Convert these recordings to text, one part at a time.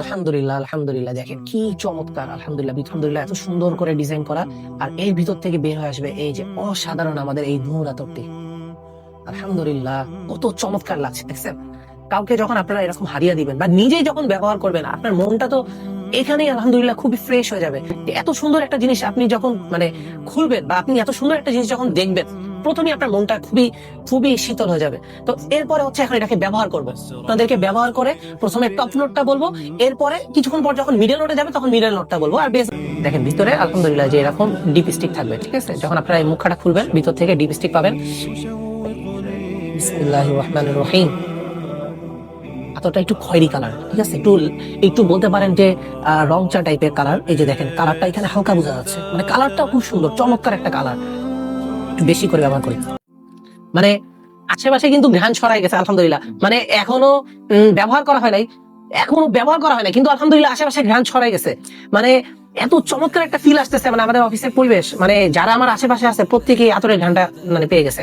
আলহামদুলিল্লাহ আলহামদুলিল্লাহ, দেখেন কি চমৎকার, আলহামদুলিল্লাহ আলহামদুলিল্লাহ এত সুন্দর করে ডিজাইন করা। আর এর ভিতর থেকে বের হয়ে আসবে এই যে অসাধারণ আমাদের এই আলহামদুলিল্লাহ, কত চমৎকার লাগছে, দেখছেন? কাউকে যখন আপনারা এরকম হারিয়ে দিবেন বা নিজেই যখন ব্যবহার করবেন, আপনার মনটা তো এখানেই আলহামদুলিল্লাহ খুবই ফ্রেশ হয়ে যাবে। এত সুন্দর একটা জিনিস আপনি যখন মানে খুলবেন বা আপনি এত সুন্দর একটা জিনিস যখন দেখবেন প্রথমে আপনার মনটা খুবই খুবই শীতল হয়ে যাবে। তো এরপরে হচ্ছে এখন এটাকে ব্যবহার করব। আপনাদেরকে ব্যবহার করে প্রথমে টপ নোটটা বলব এরপরে কিছুক্ষণ পর যখন মিডল নোটে যাবে তখন মিডল নোটটা বলব। আর বেশ দেখেন ভিতরে আলহামদুলিল্লাহ যে এরকম ডিপ স্টিক থাকবে ঠিক আছে? যখন আপনারা এই মুখটা খুলবেন ভিতর থেকে ডিপ স্টিক পাবেন। এতটা একটু খয়েরি কালার ঠিক আছে? একটু একটু বলতে পারেন যে আহ, রং চা টাইপের কালার এই যে দেখেন কালারটা এখানে হালকা বোঝা যাচ্ছে। মানে কালারটা খুব সুন্দর চমৎকার একটা কালার একটু বেশি করে ব্যবহার করি। মানে আশেপাশে কিন্তু ঘ্রাণ ছড়াই গেছে, আলহামদুলিল্লাহ। মানে এখনও ব্যবহার করা হয় নাই। এখনও ব্যবহার করা হয় না কিন্তু আলহামদুলিল্লাহ আশেপাশে ঘ্রাণ ছড়াই গেছে। মানে এত চমৎকার একটা ফিল আসতেছে মানে আমাদের অফিসের পরিবেশ। মানে যারা আমার আশেপাশে আছে, প্রত্যেকেই আতরের ঘ্রাণটা মানে পেয়ে গেছে।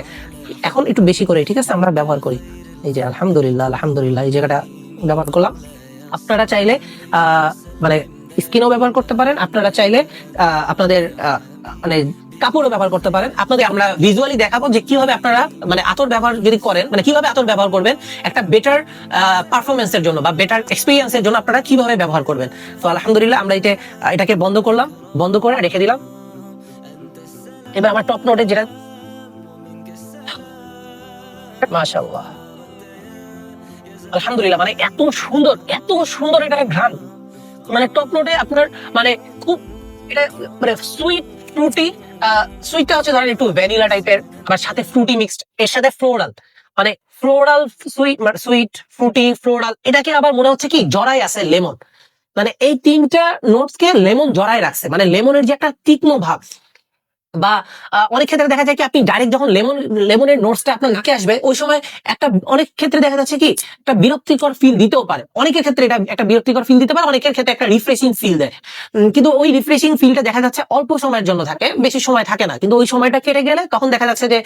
এখন একটু বেশি করে, ঠিক আছে? আমরা ব্যবহার করি। এই যে আলহামদুলিল্লাহ আলহামদুলিল্লাহ, এই জায়গাটা ব্যবহার করলাম। আপনারা চাইলে মানে স্কিনও ব্যবহার করতে পারেন। আপনারা চাইলে আপনাদের মানে কাপড়ও ব্যবহার করতে পারেন। আপনাদের আমরা ভিজুয়ালি দেখাবো যে কীভাবে আপনারা মানে আতর ব্যবহার যদি করেন মানে কীভাবে আতর ব্যবহার করবেন, একটা বেটার পারফরমেন্সের জন্য বা বেটার এক্সপিরিয়েন্সের জন্য আপনারা কীভাবে ব্যবহার করবেন। তো আলহামদুলিল্লাহ আমরা এটা, এটাকে বন্ধ করলাম, বন্ধ করে রেখে দিলাম। এবার আমার টপ নোটে যেটা মাশাআল্লাহ। আলহামদুলিল্লাহ মানে এত সুন্দর এত সুন্দর এটা ঘ্রাণ। মানে টপ নোটে আপনার মানে খুব, এটা মানে সুইট ফ্রুটি সুইটটা হচ্ছে ধরেন একটু ভ্যানিলা টাইপের আবার সাথে ফ্রুটি মিক্সড এর সাথে ফ্লোরাল মানে ফ্লোরাল সুইট মানে সুইট ফ্রুটি ফ্লোরাল এটাকে আবার মনে হচ্ছে কি জড়াই আছে লেমন। মানে এই তিনটা নোটস কে লেমন জড়াই রাখছে। মানে লেমনের যে একটা তীক্ষ্ণ ভাব। বা অনেক ক্ষেত্রে দেখা যায় কি, আপনি ডাইরেক্ট যখন লেমন, লেমনের নোটসটা আপনার নাকে আসবে, ওই সময় একটা, অনেক ক্ষেত্রে দেখা যাচ্ছে কি, একটা বিরক্তিকর ফিল দিতেও পারে। অনেকের ক্ষেত্রে এটা একটা বিরক্তিকর ফিল দিতে পারে, অনেকের ক্ষেত্রে একটা রিফ্রেশিং ফিল দেয়। কিন্তু ওই রিফ্রেশিং ফিলটা দেখা যাচ্ছে অল্প সময়ের জন্য থাকে, বেশি সময় থাকে না। কিন্তু ওই সময়টা কেটে গেলে তখন দেখা যাচ্ছে যে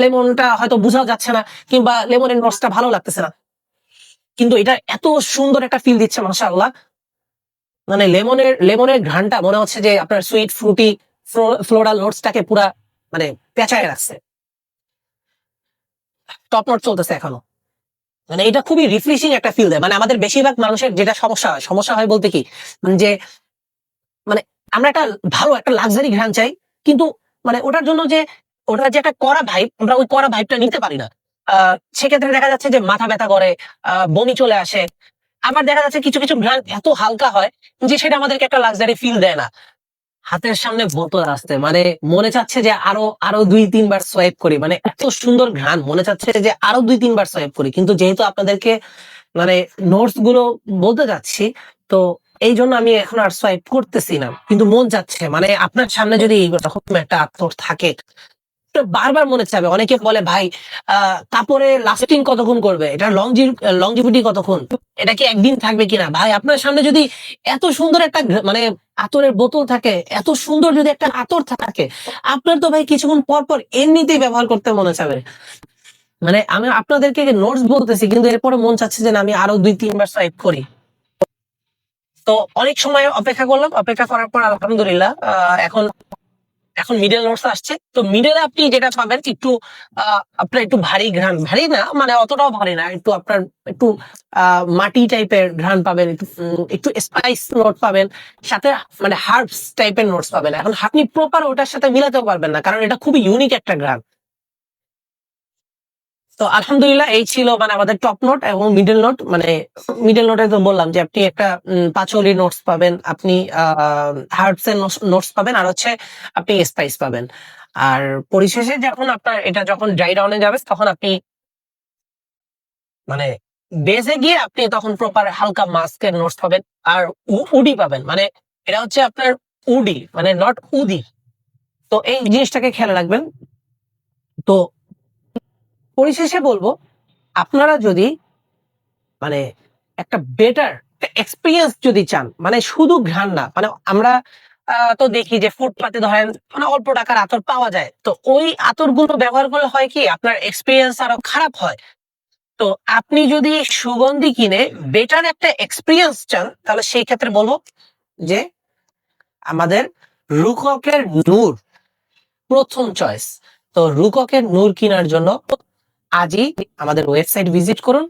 লেমনটা হয়তো বোঝাও যাচ্ছে না, কিংবা লেমনের নোটসটা ভালো লাগতেছে না। কিন্তু এটা এত সুন্দর একটা ফিল দিচ্ছে, মাশাআল্লাহ। মানে লেমনের লেমনের ঘ্রাণটা, মনে হচ্ছে যে আপনার সুইট ফ্রুটি ফ্লোরাল নোটসটাকে পুরা মানে পেঁচায় রাখছে। টপ নোট চলতেছে এখনও। মানে এটা খুবই রিফ্রেশিং একটা ফিল দেয় মানে আমাদের বেশিরভাগ মানুষের যেটা সমস্যা হয় সমস্যা হয় বলতে কি? মানে যে মানে আমরা একটা ভালো, একটা লাক্সারি ঘ্রাণ চাই, কিন্তু মানে ওটার জন্য যে, ওটার যে একটা কড়া ভাইব আমরা ওই কড়া ভাইবটা নিতে পারি না। সেক্ষেত্রে দেখা যাচ্ছে যে মাথা ব্যথা করে বমি চলে আসে। আবার দেখা যাচ্ছে কিছু কিছু ঘ্রাণ এত হালকা হয় যে সেটা আমাদেরকে একটা লাক্সারি ফিল দেয় না। হাতের সামনে বোতল আসতে মানে মনে চাচ্ছে যে আরও আরও দুই, তিনবার সোয়াইপ করি মানে এত সুন্দর ঘ্রাণ, মনে চাচ্ছে যে আরও দুই, তিনবার সোয়াইপ করি, কিন্তু যেহেতু আপনাদেরকে মানে নোটসগুলো বলতে যাচ্ছি তো এই জন্য আমি এখন আর সোয়াইপ করতেছি না, কিন্তু মন যাচ্ছে মানে আপনার সামনে যদি এরকম একটা আত্মর থাকে বারবার মনে চাবে। অনেকে বলে, ভাই কাপড়ে লাস্টিং কতক্ষণ করবে? এটা লংজি লংজিভিটি কতক্ষণ? এটা কি একদিন থাকবে কিনা? ভাই, আপনার সামনে যদি এত সুন্দর একটা মানে আতরের বোতল থাকে, এত সুন্দর যদি একটা আতর থাকে, আপনার তো ভাই কিছুক্ষণ পর পর এমনিতেই ব্যবহার করতে মনে চাবে। মানে আমি আপনাদেরকে নোটস বলতেছি, কিন্তু এরপরে মন চাচ্ছে যে আমি আরও দুই, তিনবার সোয়াইপ করি। তো অনেক সময় অপেক্ষা করলাম। অপেক্ষা করার পর আলহামদুলিল্লাহ এখন এখন মিডল নোটস আসছে, তো মিডলে আপনি যেটা পাবেন একটু আপনার একটু ভারী ঘ্রাণ, ভারী না মানে অতটাও ভারী না, একটু আপনার একটু মাটি টাইপের ঘ্রাণ পাবেন, একটু একটু স্পাইস নোট পাবেন, সাথে মানে হার্বস টাইপের নোটস পাবেন। এখন আপনি প্রপার ওটার সাথে মিলাতেও পারবেন না, কারণ এটা খুবই ইউনিক একটা ঘ্রাণ। তো আলহামদুলিল্লাহ এই ছিল মানে আমাদের টপ নোট এবং মিডল নোট মানে মিডল নোটে তো বললাম যে আপনি একটা পাঁচলি নোটস পাবেন, আপনি হার্বস এর নোটস পাবেন আর হচ্ছে আপনি স্পাইস পাবেন। আর পরিশেষে যখন আপনার এটা যখন ড্রাই ডাউনে যাবে, তখন আপনি মানে বেজে গিয়ে আপনি তখন প্রপার হালকা মাস্কের নোটস পাবেন আর উডি পাবেন। মানে এটা হচ্ছে আপনার উডি মানে নট উদি। তো এই জিনিসটাকে খেয়াল রাখবেন। তো পরিশেষে বলব, আপনারা যদি মানে একটা বেটার এক্সপিরিয়েন্স যদি চান মানে শুধু ঘ্রাণ না মানে আমরা তো দেখি যে ফুটপাতে ধরেন মানে অল্প টাকার আতর পাওয়া যায়, তো ওই আতরগুলো ব্যবহার করলে হয় কি আপনার এক্সপিরিয়েন্স আরও খারাপ হয়। তো আপনি যদি সুগন্ধি কিনে বেটার একটা এক্সপিরিয়েন্স চান, তাহলে সেই ক্ষেত্রে বলব যে আমাদের রুককের নূর প্রথম চয়েস তো রুককের নূর কেনার জন্য আজই আমাদের ওয়েবসাইট ভিজিট করুন